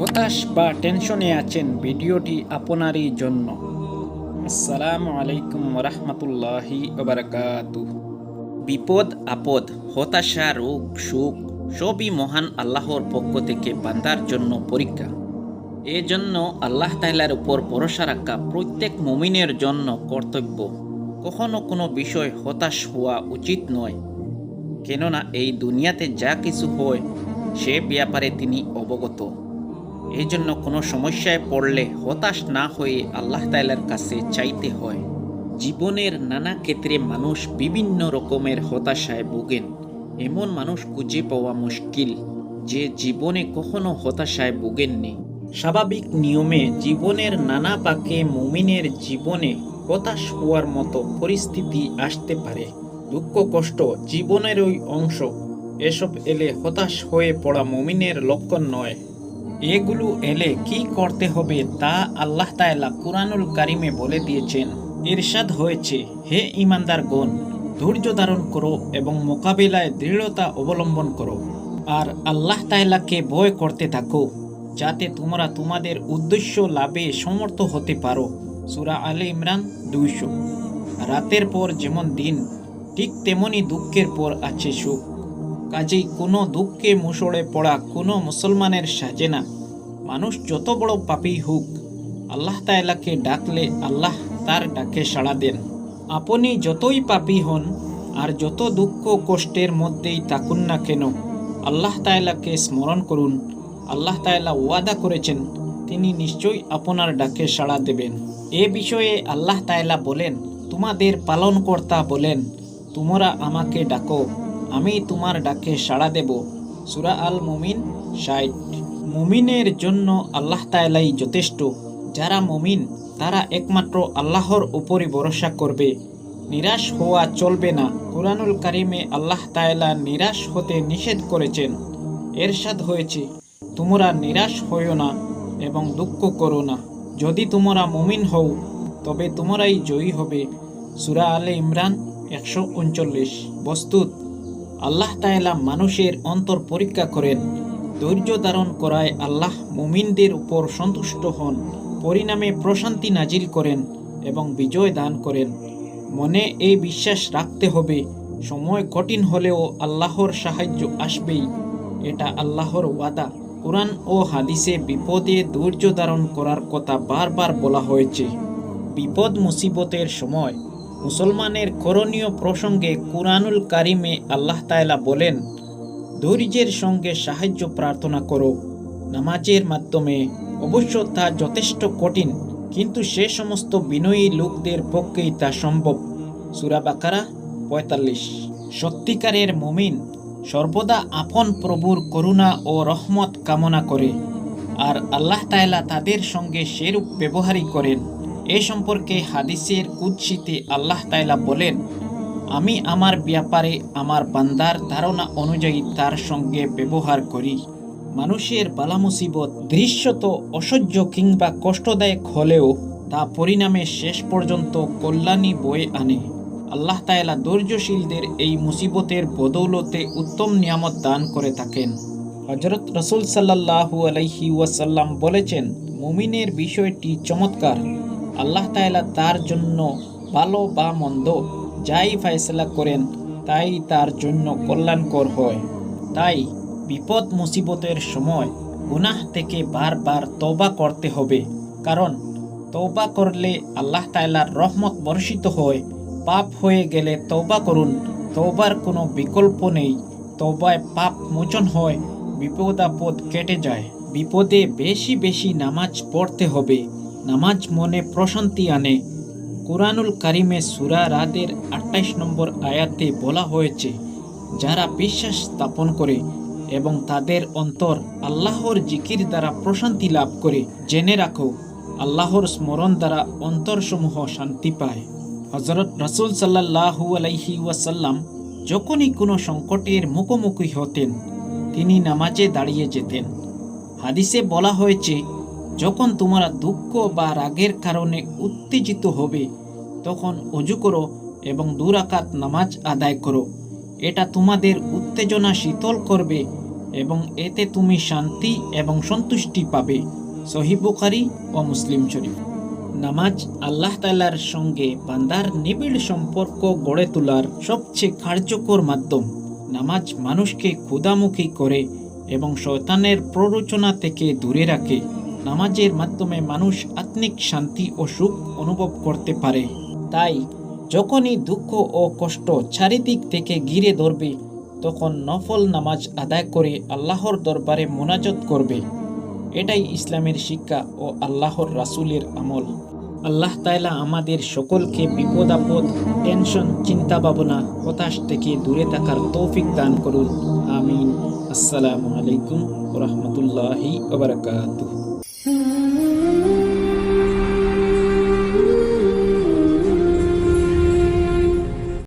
হতাশ বা টেনশনে আছেন ভিডিওটি আপনারই জন্য। আসসালামু আলাইকুম রহমতুল্লাহি বিপদ, আপদ, হতাশা, রোগ, সুখ, সবই মহান আল্লাহর পক্ষ থেকে বান্দার জন্য পরীক্ষা। এজন্য আল্লাহ তাইলার উপর ভরসা রাখা প্রত্যেক মুমিনের জন্য কর্তব্য। কখনো কোনো বিষয় হতাশ হওয়া উচিত নয়। কেননা এই দুনিয়াতে যা কিছু হয়, সে ব্যাপারে তিনি অবগত। এই জন্য কোনো সমস্যায় পড়লে হতাশ না হয়ে আল্লাহ তাইলার কাছে চাইতে হয়। জীবনের নানা ক্ষেত্রে মানুষ বিভিন্ন রকমের হতাশায় ভোগেন। এমন মানুষ খুঁজে পাওয়া মুশকিল যে জীবনে কখনো হতাশায় ভোগেননি। স্বাভাবিক নিয়মে জীবনের নানা পাকে মুমিনের জীবনে হতাশ হওয়ার মতো পরিস্থিতি আসতে পারে। দুঃখ, কষ্ট জীবনের ওই অংশ। এসব এলে হতাশ হয়ে পড়া মুমিনের লক্ষণ নয়। এগুলো এলে কি করতে হবে তা আল্লাহ তাআলা কুরআনুল কারিমে বলে দিয়েছেন। ইরশাদ হয়েছে, হে ইমানদারগণ ধৈর্য ধারণ করো এবং মোকাবিলায় দৃঢ়তা অবলম্বন করো। আর আল্লাহ তায়লাকে ভয় করতে থাকো, যাতে তোমরা তোমাদের উদ্দেশ্য লাভে সমর্থ হতে পারো। সুরা আলে ইমরান দুইশো। রাতের পর যেমন দিন, ঠিক তেমনি দুঃখের পর আছে সুখ। কাজেই কোনো দুঃখে মুসড়ে পড়া কোনো মুসলমানের সাজে না মানুষ যত বড় পাপী হোক, আল্লাহ তাইলাকে ডাকলে আল্লাহ তার ডাকে সাড়া দেন। আপনি যতই পাপী হন, আর যত দুঃখ কষ্টের মধ্যেই থাকুন না কেন, আল্লাহ তাইলাকে স্মরণ করুন। আল্লাহ তাইলা ওয়াদা করেছেন, তিনি নিশ্চয়ই আপনার ডাকে সাড়া দেবেন। এ বিষয়ে আল্লাহ তাইলা বলেন, তোমাদের পালনকর্তা বলেন, তোমরা আমাকে ডাকো। আমি তোমার ডাকে সাড়া দেব। সুরা আল মুমিন ষাট। মুমিনের জন্য আল্লাহ তাইলাই যথেষ্ট। যারা মুমিন, তারা একমাত্র আল্লাহর উপরে ভরসা করবে। নিরাশ হওয়া চলবে না। কোরআনুল কারিমে আল্লাহ তাইলা নিরাশ হতে নিষেধ করেছেন। এরশাদ হয়েছে, তোমরা নিরাশ হইও না এবং দুঃখ করো না। যদি তোমরা মুমিন হও, তবে তোমরাই জয়ী হবে। সুরা আলে ইমরান একশো উনচল্লিশ। বস্তুত আল্লাহ তাইলা মানুষের অন্তর পরীক্ষা করেন, ধৈর্য ধারণ করায় আল্লাহ মুমিনদের উপর সন্তুষ্ট হন, পরিণামে প্রশান্তি নাজিল করেন এবং বিজয় দান করেন। মনে এই বিশ্বাস রাখতে হবে, সময় কঠিন হলেও আল্লাহর সাহায্য আসবেই। এটা আল্লাহর ওয়াদা। কোরআন ও হাদিসে বিপদে ধৈর্য ধারণ করার কথা বারবার বলা হয়েছে। বিপদ মুসিবতের সময় মুসলমানের করণীয় প্রসঙ্গে কুরআনুল কারিমে আল্লাহ তায়লা বলেন, ধৈর্যের সঙ্গে সাহায্য প্রার্থনা করো, নামাজের মাধ্যমে। অবশ্য তা যথেষ্ট কঠিন, কিন্তু সে সমস্ত বিনয়ী লোকদের পক্ষেই তা সম্ভব। সুরা বাকারা পঁয়তাল্লিশ। সত্যিকারের মুমিন সর্বদা আপন প্রভুর করুণা ও রহমত কামনা করে, আর আল্লাহ তায়লা তাদের সঙ্গে সেরূপ ব্যবহারই করেন। এ সম্পর্কে হাদিসের কুৎসিতে আল্লাহ তাইলা বলেন, আমি আমার ব্যাপারে আমার বান্দার ধারণা অনুযায়ী তার সঙ্গে ব্যবহার করি। মানুষের বালা মুসিবত দৃশ্যত অসহ্য কিংবা কষ্টদায়ক হলেও তা পরিণামে শেষ পর্যন্ত কল্যাণী বয়ে আনে। আল্লাহ তায়লা ধৈর্যশীলদের এই মুসিবতের বদৌলতে উত্তম নিয়ামত দান করে থাকেন। হজরত রসুল সাল্লাহু আলাইহি ওয়াসাল্লাম বলেছেন, মুমিনের বিষয়টি চমৎকার। আল্লাহ তাআলা তার জন্য ভালো বা মন্দ যাই ফয়সলা করেন, তাই তার জন্য কল্যাণকর হয়। তাই বিপদ মুসিবতের সময় গুনাহ থেকে বারবার তওবা করতে হবে। কারণ তৌবা করলে আল্লাহ তাআলার রহমত বর্ষিত হয়। পাপ হয়ে গেলে তৌবা করুন তৌবার কোনো বিকল্প নেই। তৌবায় পাপ মোচন হয়, বিপদ আপদ কেটে যায়। বিপদে বেশি বেশি নামাজ পড়তে হবে। নামাজ মনে প্রশান্তি আনে। কুরআনুল কারিমে সুরা রাদের আটাইশ নম্বর আয়াতে বলা হয়েছে, যারা বিশ্বাস স্থাপন করে এবং তাদের অন্তর আল্লাহর জিকির দ্বারা প্রশান্তি লাভ করে, জেনে রাখো, আল্লাহর স্মরণ দ্বারা অন্তরসমূহ শান্তি পায়। হজরত রসুল সাল্লাহু আলাইহি ওয়াসাল্লাম যখনই কোনো সংকটের মুখোমুখি হতেন, তিনি নামাজে দাঁড়িয়ে যেতেন। হাদিসে বলা হয়েছে যখন তোমরা দুঃখ বা রাগের কারণে উত্তেজিত হবে, তখন অজু করো এবং দুরাকাত নামাজ আদায় করো। এটা তোমাদের উত্তেজনা শীতল করবে এবং এতে তুমি শান্তি এবং সন্তুষ্টি পাবে। সহিবুখারি ও মুসলিম শরীফ। নামাজ আল্লাহ তালার সঙ্গে বান্দার নিবিড় সম্পর্ক গড়ে তোলার সবচেয়ে কার্যকর মাধ্যম। নামাজ মানুষকে ক্ষুদামুখী করে এবং শয়তানের প্ররোচনা থেকে দূরে রাখে। নামাজের মাধ্যমে মানুষ আত্মিক শান্তি ও সুখ অনুভব করতে পারে। তাই যখনই দুঃখ ও কষ্ট চারিদিক থেকে ঘিরে ধরবে, তখন নফল নামাজ আদায় করে আল্লাহর দরবারে মোনাজত করবে। এটাই ইসলামের শিক্ষা ও আল্লাহর রাসূলের আমল। আল্লাহ তাআলা আমাদের সকলকে বিপদ, আপদ, টেনশন চিন্তা ভাবনা হতাশ থেকে দূরে থাকার তৌফিক দান করুন। আমিন। আসসালামু আলাইকুম রহমতুল্লাহি ওবরাকাতুহ